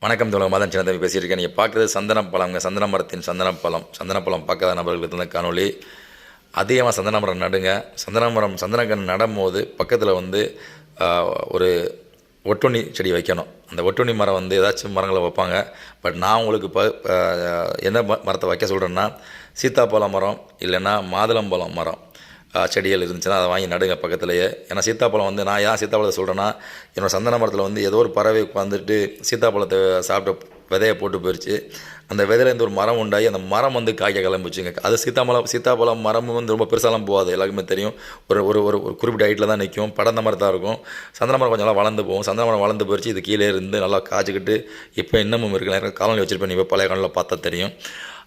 வணக்கம் தோழர் மதன் சின்ன தம்பி பேசியிருக்கேன் நீங்கள் பார்க்குறது சந்தன பழம்ங்க சந்தன மரத்தின் சந்தன பழம். சந்தன பழம் பார்க்காத நபர்களுக்கு தந்த காணொலி அதிகமாக சந்தன மரம் நடுங்க. சந்தன மரம் சந்தனக்கன்று நடும்போது பக்கத்தில் வந்து ஒரு ஒட்டுண்ணி செடி வைக்கணும். அந்த ஒட்டுண்ணி மரம் வந்து ஏதாச்சும் மரங்களை வைப்பாங்க. பட் நான் உங்களுக்கு ப என்ன ம- மரத்தை வைக்க சொல்கிறேன்னா சீத்தாப்பழம் மரம் இல்லைன்னா மாதுளம்பழம் மரம். செடிகள் இருந்துச்சுன்னா அதை வாங்கி நடுங்க பக்கத்துலேயே. ஏன்னா சீத்தாப்பழம் வந்து நான் ஏன் சீத்தாப்பழத்தை சொல்கிறேன்னா என்னோட சந்தன மரத்தில் வந்து ஏதோ ஒரு பறவை வந்துட்டு சீத்தாப்பழத்தை சாப்பிட்ட விதையை போட்டு போயிடுச்சு அந்த விதையிலேருந்து ஒரு மரம் உண்டாகி அந்த மரம் வந்து காய்க்க கிளம்பிச்சுங்க. அது சீத்தாமலம் சீத்தாப்பழம் மரமும் வந்து ரொம்ப பெருசாலாம் போகாது எல்லாருக்குமே தெரியும். ஒரு ஒரு ஒரு ஒரு குறிப்பிட்ட ஹைட்டில் தான் நிற்கும் படந்த மரம் தான் இருக்கும். சந்தன மரம் கொஞ்சம் நல்லா வளர்ந்து போகும். சந்தன மரம் வளர்ந்து போயிடுச்சு இது கீழே இருந்து நல்லா காய்ச்சிக்கிட்டு இப்போ இன்னமும் இருக்குது நிறைய காலனி வச்சுருப்பேன் இப்போ பழைய காலத்தில் பார்த்தா தெரியும்.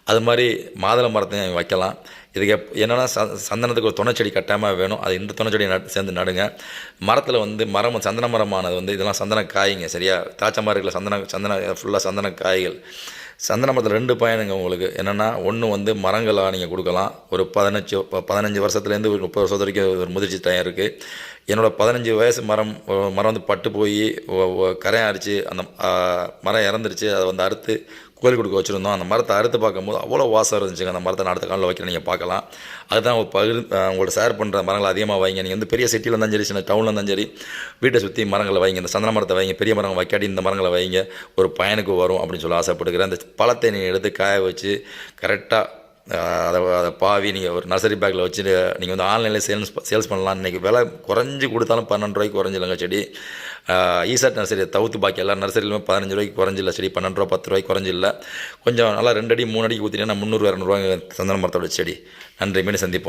அது மாதிரி மாதுளை மரத்தையும் வைக்கலாம். இதுக்கு எப் என்னென்னா ச சந்தனத்துக்கு ஒரு துணைச்செடி கட்டாமல் வேணும். அது இந்த துணைச்செடி நட் சேர்ந்து நடுங்க. மரத்தில் வந்து மரம் சந்தன மரமானது வந்து இதெல்லாம் சந்தன காய்ங்க சரியா? திராட்சை மரம் இருக்கிற சந்தன சந்தன ஃபுல்லாக சந்தன காய்கள். சந்தன மரத்தில் ரெண்டு பயனுங்க உங்களுக்கு. என்னென்னா ஒன்று வந்து மரங்களாக நீங்கள் கொடுக்கலாம். ஒரு பதினஞ்சு பதினஞ்சு வருஷத்துலேருந்து ஒரு முப்பது வருஷத்து வரைக்கும் ஒரு முதிர்ச்சி டைம் இருக்குது என்னோடய பதினஞ்சு வயசு மரம் மரம் வந்து பட்டு போய் கரையை அரிச்சு அந்த மரம் இறந்துருச்சு. அதை வந்து அறுத்து கோயில் கொடுக்க வச்சுருந்தோம். அந்த மரத்தை அறுத்து பார்க்கும்போது அவ்வளோ வாசம் இருந்துச்சுங்க. அந்த மரத்தை அடுத்த காலில் வைக்கிற நீங்கள் பார்க்கலாம். அதுதான் பகிர் அஹ் உங்களோட ஷேர் பண்ணுற மரங்களை அதிகமாக வைங்க. நீங்கள் வந்து பெரிய சிட்டியில் இருந்தாலும் சரி சின்ன டவுனில் இருந்தாலும் சரி வீட்டை சுற்றி மரங்களை வைங்க. இந்த சந்தன மரத்தை வைங்க பெரிய மரம் வைக்காட்டி இந்த மரங்களை வைங்க. ஒரு பயனுக்கு வரும் அப்படின்னு சொல்லி ஆசைப்படுகிறேன். அந்த பழத்தை நீங்கள் எடுத்து காய வச்சு கரெக்டாக அதை அதை பாவி நீங்கள் ஒரு நர்சரி பேக்கில் வச்சு நீங்கள் வந்து ஆன்லைனில் சேல்ஸ் சேல்ஸ் பண்ணலாம் இன்றைக்கி விலை குறைஞ்சி கொடுத்தாலும் பன்னெண்டு ரூபாய்க்கு குறைஞ்சிலங்க செடி. ஈசாட் நர்சரி தவிர்த்து பாக்கி எல்லா நர்சரியிலுமே பதினஞ்சு ரூபாய்க்கு குறைஞ்சில்ல செடி பன்னெண்டு ரூபா பத்து ரூபாய்க்கு குறைஞ்சில்ல கொஞ்சம் நல்லா ரெண்டு அடி மூணு அடிக்கு ஊற்றினா முந்நூறு இரநூறுவாங்க சந்தன மரத்தோட செடி. நன்றி மீண்டும் சந்திப்போம்.